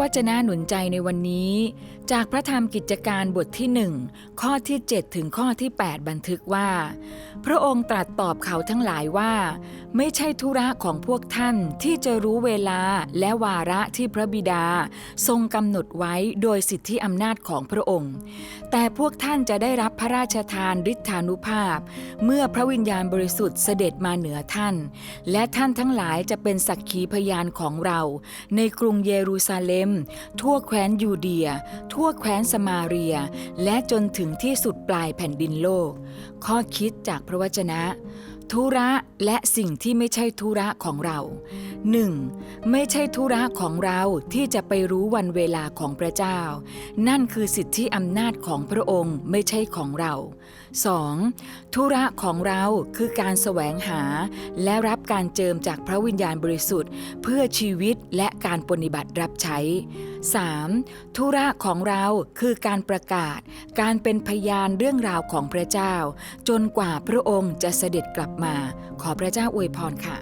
วจนะหนุนใจในวันนี้ จากพระธรรมกิจการบทที่หนึ่งข้อที่ 7 ถึงข้อที่ 8 บันทึกว่า พระองค์ตรัสตอบเขาทั้งหลายว่า ไม่ใช่ธุระของพวกท่านที่จะรู้เวลาและวาระที่พระบิดา ทรงกำหนดไว้โดยสิทธิอำนาจของพระองค์ แต่พวกท่านจะได้รับพระราชทานฤทธานุภาพ เมื่อพระวิญญาณบริสุทธิ์เสด็จมาเหนือท่าน และท่านทั้งหลายจะเป็นสักขีพยานของเรา ในกรุงเยรูซาเล็มทั่วแคว้นยูเดีย ทั่วแคว้นสมาเรีย และจนถึงที่สุดปลายแผ่นดินโลก ข้อคิดจากพระวจนะ ธุระและสิ่งที่ไม่ใช่ธุระของเรา 1. ไม่ใช่ธุระของเราที่จะไปรู้วันเวลาของพระเจ้า นั่นคือสิทธิอำนาจของพระองค์ไม่ใช่ของเรา 2. ธุระของเราคือการแสวงหา และรับการเจิมจากพระวิญญาณบริสุทธิ์ เพื่อชีวิตและการปฏิบัติรับใช้ 3. ธุระของเราคือการประกาศ การเป็นพยานเรื่องราวของพระเจ้า จนกว่าพระองค์จะเสด็จกลับมา ขอพระเจ้าอวยพรค่ะ